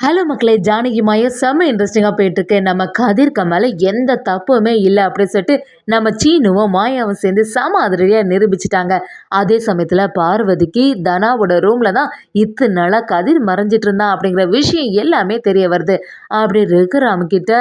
Hello மக்களே ஜானகி மாயா செம்ம இன்ட்ரெஸ்டிங்காக போயிட்டுருக்கு. நம்ம கதிர்க்க மேலே எந்த தப்புமே இல்லை அப்படின்னு சொல்லிட்டு நம்ம சீனுவும் மாயாவும் சேர்ந்து செம அதிரடியாக நிரூபிச்சிட்டாங்க. அதே சமயத்தில் பார்வதிக்கு தனாவோட ரூமில் தான் இத்தனை நாளாக கதிர் மறைஞ்சிட்டு இருந்தான் அப்படிங்கிற விஷயம் எல்லாமே தெரிய வருது. அப்படி ரகுராம் கிட்ட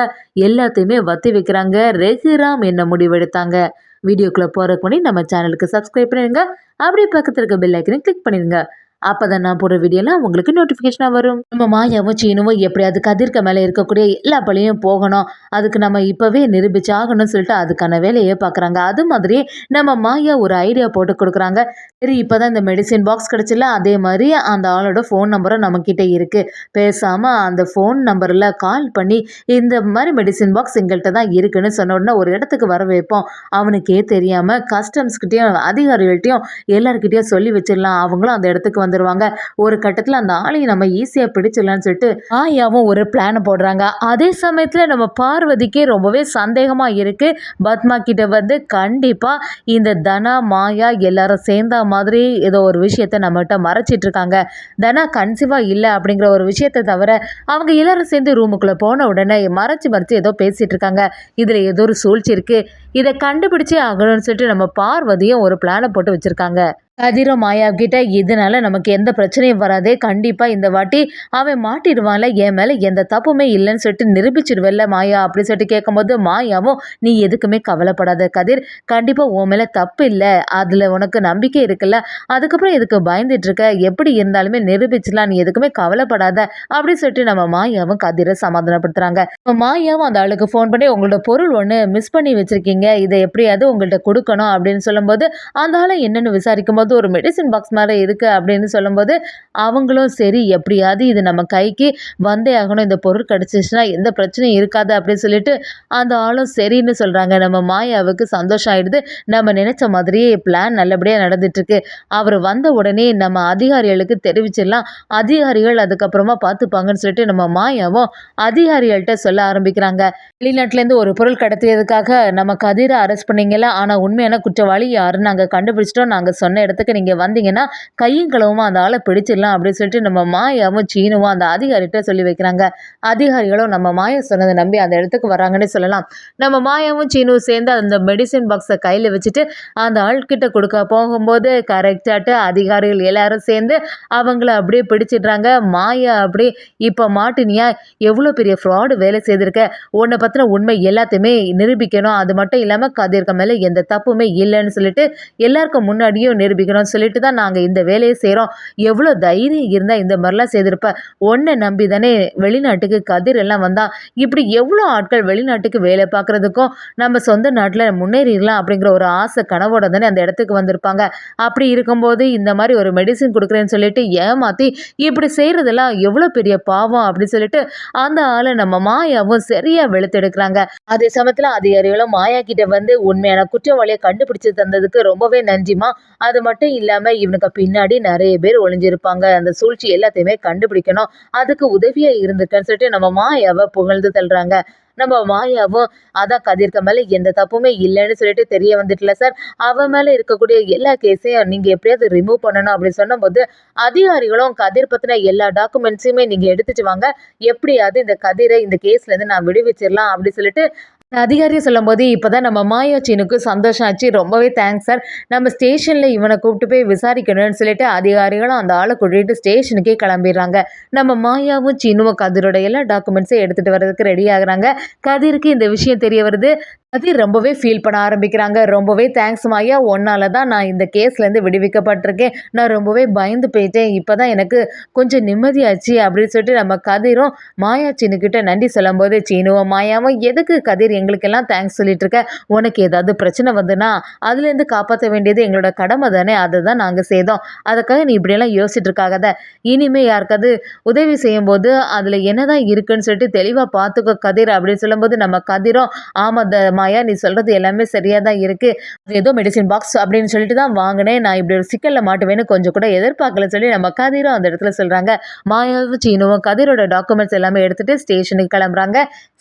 எல்லாத்தையுமே வத்தி வைக்கிறாங்க. ரகுராம் என்ன முடிவெடுத்தாங்க வீடியோக்குள்ளே போகிறதுக்கு முன்னாடி நம்ம சேனலுக்கு சப்ஸ்கிரைப் பண்ணிடுங்க. அப்படியே பக்கத்தில் இருக்க பெல் ஐக்கனை கிளிக் பண்ணிடுங்க. அப்போ தான் நான் போடுற வீடியோலாம் உங்களுக்கு நோட்டிஃபிகேஷனாக வரும். நம்ம மாயாவும் சீனுவும் எப்படியாவது கதிர்க்க மேலே இருக்கக்கூடிய எல்லா பழியும் போகணும். அதுக்கு நம்ம இப்போவே நிரூபிச்சு ஆகணும்னு சொல்லிட்டு அதுக்கான வேலையை பார்க்குறாங்க அது மாதிரி நம்ம மாயா ஒரு ஐடியா போட்டு கொடுக்குறாங்க. சரி இப்போ தான் இந்த மெடிசின் பாக்ஸ் கிடச்சில அதே மாதிரி அந்த ஆளோட ஃபோன் நம்பரும் நம்மக்கிட்ட இருக்குது பேசாமல் அந்த ஃபோன் நம்பரில் கால் பண்ணி இந்த மாதிரி மெடிசின் பாக்ஸ் எங்கள்கிட்ட தான் இருக்குன்னு சொன்ன உடனே ஒரு இடத்துக்கு வர வைப்போம். அவனுக்கே தெரியாமல் கஸ்டம்ஸ்கிட்டேயும் அதிகாரிகள்கிட்டையும் எல்லாருக்கிட்டேயும் சொல்லி வச்சிடலாம். அவங்களும் அந்த இடத்துக்கு வந்துடுவாங்க ஒரு கட்டத்தில் அந்த ஆளையும் நம்ம ஈஸியாக பிடிச்சிடலான்னு சொல்லிட்டு ஆயாவும் ஒரு பிளான் போடுறாங்க. அதே சமயத்தில் நம்ம பார்வதிக்கே ரொம்பவே சந்தேகமாக இருக்குது பத்மா கிட்ட வந்து கண்டிப்பாக இந்த தனா மாயா எல்லாரும் சேர்ந்த மாதிரி ஏதோ ஒரு விஷயத்த நம்மகிட்ட மறைச்சிட்டு இருக்காங்க. தனா கன்சீவாக இல்லை அப்படிங்கிற ஒரு விஷயத்தை தவிர அவங்க எல்லாரும் சேர்ந்து ரூமுக்குள்ளே போன உடனே மறைச்சு மறைச்சு ஏதோ பேசிகிட்டு இருக்காங்க. இதில் ஏதோ ஒரு சூழ்ச்சி இருக்குது இதை கண்டுபிடிச்சே ஆகணும்னு சொல்லிட்டு நம்ம பார்வதியும் ஒரு பிளானை போட்டு வச்சுருக்காங்க. கதிரும் மாயா கிட்ட இதனால நமக்கு எந்த பிரச்சனையும் வராதே. கண்டிப்பாக இந்த வாட்டி அவன் மாட்டிடுவான்ல என் மேலே எந்த தப்புமே இல்லைன்னு சொல்லிட்டு நிரூபிச்சிடுவல்ல மாயா அப்படின்னு சொல்லிட்டு கேட்கும்போது மாயாவும் நீ எதுக்குமே கவலைப்படாத கதிர். கண்டிப்பாக உன் மேலே தப்பு இல்லை. அதில் உனக்கு நம்பிக்கை இருக்குல்ல. அதுக்கப்புறம் இதுக்கு பயந்துட்டு இருக்க? எப்படி இருந்தாலுமே நிரூபிச்சிடலாம். நீ எதுக்குமே கவலைப்படாத. அப்படின்னு சொல்லிட்டு நம்ம மாயாவும் கதிரை சமாதானப்படுத்துறாங்க. மாயாவும் அந்த ஆளுக்கு ஃபோன் பண்ணி உங்களோட பொருள் ஒன்று மிஸ் பண்ணி வச்சிருக்கீங்க. இதை எப்படியாவது உங்கள்கிட்ட கொடுக்கணும். அப்படின்னு சொல்லும்போது அந்த ஆளை என்னென்னு விசாரிக்கும்போது ஏதாவது ஒரு மெடிசின் பாக்ஸ் மாதிரி இருக்குது அப்படின்னு சொல்லும்போது அவங்களும் சரி எப்படியாவது இது நம்ம கைக்கு வந்தே ஆகணும். இந்த பொருள் கிடச்சிச்சுன்னா எந்த பிரச்சனையும் இருக்காது அப்படின்னு சொல்லிட்டு அந்த ஆளும் சரின்னு சொல்கிறாங்க நம்ம மாயாவுக்கு சந்தோஷம் ஆயிடுது. நம்ம நினச்ச மாதிரியே பிளான் நல்லபடியாக நடந்துட்டுருக்கு. அவர் வந்த உடனே நம்ம அதிகாரிகளுக்கு தெரிவிச்சிடலாம். அதிகாரிகள் அதுக்கப்புறமா பார்த்துப்பாங்கன்னு சொல்லிட்டு நம்ம மாயாவும் அதிகாரிகள்கிட்ட சொல்ல ஆரம்பிக்கிறாங்க. வெளிநாட்டிலேருந்து ஒரு பொருள் கடத்தியதுக்காக நம்ம கதிரை அரெஸ்ட் பண்ணீங்கல்ல ஆனால் உண்மையான குற்றவாளி யாருன்னு நாங்கள் கண்டுபிடிச்சிட்டோம். நாங்கள் சொன்ன இடத்துல இடத்துக்கு நீங்கள் வந்தீங்கன்னா கையும் கிளவுமா அந்த ஆளை பிடிச்சிடலாம் அப்படின்னு சொல்லிட்டு நம்ம மாயாவும் சீனுவும் அந்த அதிகாரிகிட்ட சொல்லி வைக்கிறாங்க. அதிகாரிகளும் நம்ம மாயா சொன்னதை நம்பி அந்த இடத்துக்கு வராங்கன்னு சொல்லலாம். நம்ம மாயாவும் சீனுவும் சேர்ந்து அந்த மெடிசின் பாக்ஸை கையில் வச்சுட்டு அந்த ஆள்கிட்ட கொடுக்க போகும்போது கரெக்டாட்டு அதிகாரிகள் எல்லாரும் சேர்ந்து அவங்கள அப்படியே பிடிச்சிடுறாங்க. மாயா அப்படியே இப்போ மாட்டினியா? எவ்வளோ பெரிய ஃப்ராடு வேலை செய்திருக்க? உன்னை பற்றின உண்மை எல்லாத்தையுமே நிரூபிக்கணும். அது மட்டும் இல்லாமல் கதிர்க்க மேலே எந்த தப்புமே இல்லைன்னு சொல்லிட்டு எல்லாருக்கும் முன்னாடியும் முடிக்கணும்னு சொல்லிட்டு தான் நாங்கள் இந்த வேலையை செய்கிறோம் எவ்வளோ தைரியம் இருந்தால் இந்த மாதிரிலாம் செய்திருப்ப. ஒன்றை நம்பி தானே வெளிநாட்டுக்கு கதிர் எல்லாம் வந்தால் இப்படி எவ்வளோ ஆட்கள் வெளிநாட்டுக்கு வேலை பார்க்குறதுக்கும் நம்ம சொந்த நாட்டில் முன்னேறிடலாம் அப்படிங்கிற ஒரு ஆசை கனவோட தானே அந்த இடத்துக்கு வந்திருப்பாங்க. அப்படி இருக்கும்போது இந்த மாதிரி ஒரு மெடிசின் கொடுக்குறேன்னு சொல்லிட்டு ஏமாற்றி இப்படி செய்கிறதெல்லாம் எவ்வளோ பெரிய பாவம் அப்படின்னு சொல்லிட்டு அந்த ஆளை நம்ம மாயாவும் சரியாக வெளுத்தெடுக்கிறாங்க. அதே சமயத்தில் அதிகாரிகளும் மாயா கிட்ட வந்து உண்மையான குற்றவாளியை கண்டுபிடிச்சு தந்ததுக்கு ரொம்பவே நன்றிமா அது மட்டும் இல்லாமல் இவனுக்கு பின்னாடி நிறைய பேர் ஒளிஞ்சிருப்பாங்க. அந்த சூழ்ச்சி எல்லாத்தையுமே கண்டுபிடிக்கணும். அதுக்கு உதவியாக இருந்திருக்கன்னு சொல்லிட்டு நம்ம மாயாவை புகழ்ந்து தள்ளுறாங்க. நம்ம மாயாவும் அதான் கதிர்க்க மேலே எந்த தப்புமே இல்லைன்னு சொல்லிட்டு தெரிய வந்துட்டல சார். அவன் மேலே இருக்கக்கூடிய எல்லா கேஸையும் நீங்கள் எப்படியாவது ரிமூவ் பண்ணணும் அப்படின்னு சொன்னபோது அதிகாரிகளும் கதிர் பற்றின எல்லா டாக்குமெண்ட்ஸையுமே நீங்கள் எடுத்துட்டு வாங்க. எப்படியாவது இந்த கதிரை இந்த கேஸ்லேருந்து நான் விடுவிச்சிடலாம் அப்படின்னு சொல்லிட்டு அதிகாரியை சொல்லும்போது இப்போ தான் நம்ம மாயா சீனுக்கு சந்தோஷம் ஆச்சு. ரொம்பவே தேங்க்ஸ் சார் நம்ம ஸ்டேஷனில் இவனை கூப்பிட்டு போய் விசாரிக்கணும்னு சொல்லிட்டு அதிகாரிகளும் அந்த ஆளை கூட்டிகிட்டு ஸ்டேஷனுக்கே கிளம்பிடுறாங்க. நம்ம மாயாவும் சீனுவும் கதிரோட எல்லா டாக்குமெண்ட்ஸையும் எடுத்துகிட்டு வர்றதுக்கு ரெடி ஆகுறாங்க. கதிருக்கு இந்த விஷயம் தெரிய வருது. கதிர் ரொம்பவே ஃபீல் பண்ண ஆரம்பிக்கிறாங்க. ரொம்பவே தேங்க்ஸ் மாயா. ஒன்னால தான் நான் இந்த கேஸ்லேருந்து விடுவிக்கப்பட்டிருக்கேன். நான் ரொம்பவே பயந்து போயிட்டேன். இப்போ தான் எனக்கு கொஞ்சம் நிம்மதியாச்சு அப்படின்னு சொல்லிட்டு நம்ம கதிரும் மாயா சீனுக்கிட்ட நன்றி சொல்லும்போது சீனுவும் மாயாவும் எதுக்கு கதிர் எங்களுக்கெல்லாம் தேங்க்ஸ் சொல்லிட்டு இருக்க? உனக்கு ஏதாவது பிரச்சனை வந்துன்னா அதுலேருந்து காப்பாற்ற வேண்டியது எங்களோட கடமை தானே. அதை தான் நாங்கள் செய்தோம். அதுக்காக நீ இப்படியெல்லாம் யோசிச்சுட்டு இருக்காத. இனிமே யாருக்காவது உதவி செய்யும்போது அதில் என்னதான் இருக்குன்னு சொல்லிட்டு தெளிவாக பார்த்துக்கோ கதிர். அப்படின்னு சொல்லும்போது நம்ம கதிரும் ஆமாம் த மாயா நீ சொல்கிறது எல்லாமே சரியாக தான் இருக்குது அது ஏதோ மெடிசின் பாக்ஸ் அப்படின்னு சொல்லிட்டு தான் வாங்கினேன். நான் இப்படி ஒரு சிக்கலில் மாட்டுவேன்னு கொஞ்சம் கூட எதிர்பார்க்கல சொல்லி நம்ம கதிரும் அந்த இடத்துல சொல்கிறாங்க மாயாவும் சீனுவும் கதிரோட டாக்குமெண்ட்ஸ் எல்லாமே எடுத்துகிட்டு ஸ்டேஷனுக்கு கிளம்புறாங்க.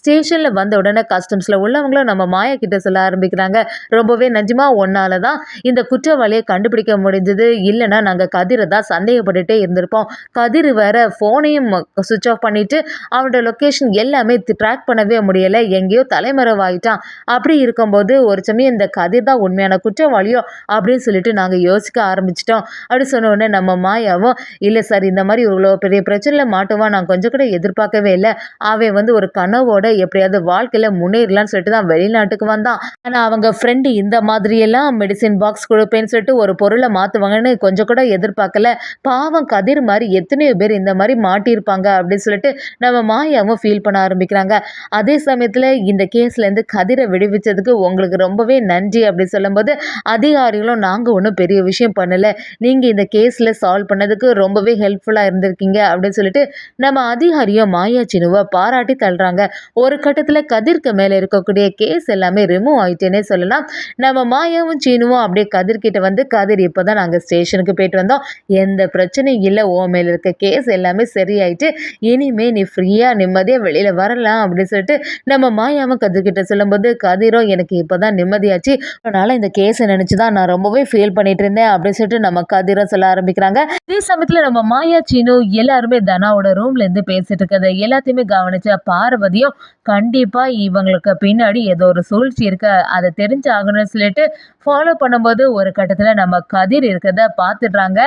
ஸ்டேஷனில் வந்த உடனே கஸ்டம்ஸில் உள்ளவங்களும் நம்ம மாயா கிட்ட சொல்ல ஆரம்பிக்கிறாங்க. ரொம்பவே நிஜமா ஒன்னால தான் இந்த குற்றவாளியை கண்டுபிடிக்க முடிஞ்சது. இல்லைன்னா நாங்கள் கதிரை தான் சந்தேகப்பட்டுட்டே இருந்திருப்போம். கதிர் வேற ஃபோனையும் சுவிட்ச் ஆஃப் பண்ணிட்டு அவனோட லொக்கேஷன் எல்லாமே ட்ராக் பண்ணவே முடியலை. எங்கேயோ தலைமறைவாயிட்டான். அப்படி இருக்கும்போது ஒரு சமயம் இந்த கதிர் தான் உண்மையான குற்றவாளியோ அப்படின்னு சொல்லிட்டு நாங்கள் யோசிக்க ஆரம்பிச்சிட்டோம். அப்படி சொன்ன உடனே நம்ம மாயாவும் இல்லை சார் இந்த மாதிரி இவ்வளோ பெரிய பிரச்சனையில் மாட்டுவான் நான் கொஞ்சம் கூட எதிர்பார்க்கவே இல்லை. அவன் வந்து ஒரு கனவோட எப்படியாவது வாழ்க்கையில் முன்னேறலாம்னு சொல்லிட்டு தான் வெளிநாட்டுக்கு வந்தான். ஆனால் அவங்க ஃப்ரெண்டு இந்த மாதிரியெல்லாம் மெடிசின் பாக்ஸ் கொடுப்பேன்னு சொல்லிட்டு ஒரு பொருளை மாற்றுவாங்கன்னு கொஞ்சம் கூட எதிர்பார்க்கல. பாவம் கதிர் மாதிரி எத்தனையோ பேர் இந்த மாதிரி மாட்டியிருப்பாங்க அப்படின்னு சொல்லிட்டு நம்ம மாயாவும் ஃபீல் பண்ண ஆரம்பிக்கிறாங்க. அதே சமயத்தில் இந்த கேஸ்லேருந்து கதிரை விடுவிச்சதுக்கு உங்களுக்கு ரொம்பவே நன்றி அப்படி சொல்லும்போது அதிகாரிகளும் நாங்கள் ஒன்றும் பெரிய விஷயம் பண்ணலை. நீங்கள் இந்த கேஸில் சால்வ் பண்ணதுக்கு ரொம்பவே ஹெல்ப்ஃபுல்லாக இருந்திருக்கீங்க அப்படின்னு சொல்லிட்டு நம்ம அதிகாரியும் மாயா சினுவை பாராட்டி தள்ளுறாங்க. ஒரு ஒரு கட்டத்தில் கதிர்க்கு மேலே இருக்கக்கூடிய கேஸ் எல்லாமே ரிமூவ் ஆகிட்டேனே சொல்லலாம். நம்ம மாயாவும் சீனுவும் அப்படியே கதிர்கிட்ட வந்து கதிர் இப்போ தான் நாங்கள் ஸ்டேஷனுக்கு போயிட்டு வந்தோம். எந்த பிரச்சனையும் இல்லை ஓ மேலே இருக்க கேஸ் எல்லாமே சரியாயிட்டு இனிமே நீ ஃப்ரீயாக நிம்மதியாக வெளியில் வரலாம் அப்படின்னு சொல்லிட்டு நம்ம மாயாவும் கதிர்கிட்ட சொல்லும்போது கதிரும் எனக்கு இப்போ தான் நிம்மதியாச்சு. அதனால் இந்த கேஸை நினச்சி தான் நான் ரொம்பவே ஃபீல் பண்ணிட்டு இருந்தேன் அப்படின்னு சொல்லிட்டு நம்ம கதிரும் சொல்ல ஆரம்பிக்கிறாங்க. இதே சமயத்தில் நம்ம மாயா சீனு எல்லாருமே தனாவோட ரூம்லேருந்து பேசிட்டு இருக்கிறத எல்லாத்தையுமே கவனிச்ச பார்வதியும் கண்டிப்பாக இவங்களுக்கு பின்னாடி ஏதோ ஒரு சூழ்ச்சி இருக்கு. அதை தெரிஞ்சு ஆகணும்னு சொல்லிட்டு ஃபாலோ பண்ணும்போது ஒரு கட்டத்தில் நம்ம கதிர் இருக்கிறத பார்த்துடுறாங்க.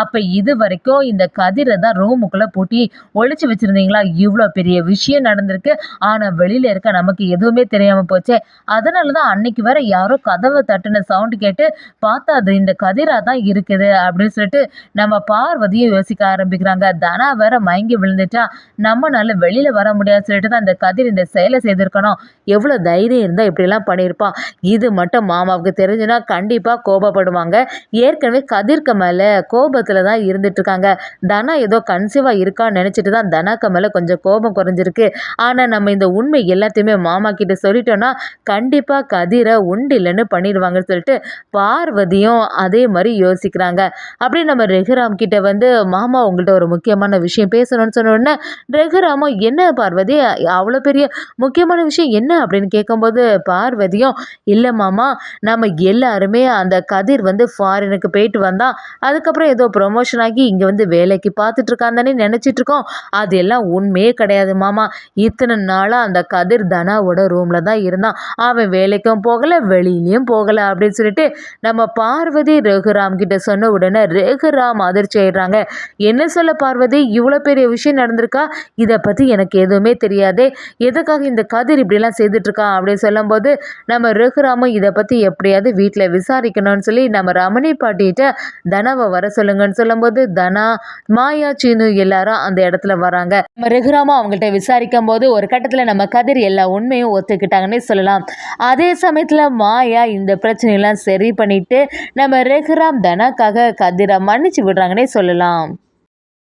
அப்போ இது வரைக்கும் இந்த கதிரை தான் ரூமுக்குள்ளே பூட்டி ஒழிச்சு வச்சுருந்தீங்களா? இவ்வளோ பெரிய விஷயம் நடந்திருக்கு. ஆனால் வெளியில் இருக்க நமக்கு எதுவுமே தெரியாமல் போச்சே. அதனால தான் அன்னைக்கு வேற யாரோ கதவை தட்டின சவுண்டு கேட்டு பார்த்தா அது இந்த கதிராக தான் இருக்குது அப்படின்னு சொல்லிட்டு நம்ம பார்வதியும் யோசிக்க ஆரம்பிக்கிறாங்க. தனா வேற மயங்கி விழுந்துட்டா. நம்மனால வெளியில் வர முடியாது சொல்லிட்டு தான் இந்த கதிர் இந்த செயலை செய்திருக்கணும். எவ்வளோ தைரியம் இருந்தால் இப்படிலாம் பண்ணியிருப்பான். இது மட்டும் மாமாவுக்கு தெரிஞ்சுன்னா கண்டிப்பாக கோபப்படுவாங்க. ஏற்கனவே கதிர்க்க மேலே கோபத்தில் தான் இருந்துட்டுருக்காங்க. தனா ஏதோ கன்சீவாக இருக்கான்னு நினச்சிட்டு தான் தனாக்க மேலே கொஞ்சம் கோபம் குறைஞ்சிருக்கு. ஆனால் நம்ம இந்த உண்மை எல்லாத்தையுமே மாமா கிட்ட சொல்லிட்டோன்னா கண்டிப்பாக கதிரை உண்டு இல்லைன்னு பண்ணிடுவாங்கன்னு சொல்லிட்டு பார்வதியும் அதே மாதிரி யோசிக்கிறாங்க. அப்படி நம்ம ரெகுராம் கிட்ட வந்து மாமா உங்கள்கிட்ட ஒரு முக்கியமான விஷயம் பேசணும்னு சொன்ன உடனே ரெகுராமும் என்ன பார்வதி? அவ்வளோ பெரிய முக்கியமான விஷயம் என்ன அப்படின்னு கேட்கும்போது பார்வதியும் இல்லை மாமா நம்ம எல்லாருமே அந்த கதிர் வந்து ஃபாரினுக்கு போயிட்டு வந்தான் அதுக்கப்புறம் ஏதோ ப்ரொமோஷன் ஆகி இங்கே வந்து வேலைக்கு பார்த்துட்டு இருக்கான் தானே நினச்சிட்டு இருக்கோம் அது எல்லாம் உண்மையே கிடையாது மாமா. இத்தனை நாளாக அந்த கதிர் தனாவோட ரூமில் தான் இருந்தான். அவன் வேலைக்கும் போகலை வெளியிலையும் போகலை அப்படின்னு சொல்லிட்டு நம்ம பார்வதி ரகுராம் கிட்ட சொன்ன உடனே ரகுராம் அதிர்ச்சி ஆயிடுறாங்க. என்ன சொல்ல பார்வதி? இவ்வளோ பெரிய விஷயம் நடந்திருக்கா? இதை பற்றி எனக்கு எதுவுமே தெரியாதே. எதுக்காக இந்த கதிர் இப்படிலாம் செய்துட்ருக்கான் அப்படின்னு சொல்லும்போது நம்ம ரகுராமும் இதை பற்றி எப்படியாவது வீட்டில் விசாரிக்கணும்னு சொல்லி நம்ம ரமணி பாட்டிகிட்ட தனாவை வர சொல்லுங்கன்னு சொல்லும்போது தனா மாயா சீனு எல்லாரும் அந்த இடத்துல வராங்க. நம்ம ரகுராமும் அவங்கள்ட்ட விசாரிக்கும் போது ஒரு கட்டத்தில் நம்ம கதிர் எல்லா உண்மையும் ஒத்துக்கிட்டாங்கன்னே சொல்லலாம். அதே சமயத்தில் மாயா இந்த பிரச்சனையெல்லாம் சரி பண்ணிட்டு நம்ம ரகுராம் தனாக்காக கதிரை மன்னிச்சு விடுறாங்கன்னே சொல்லலாம்.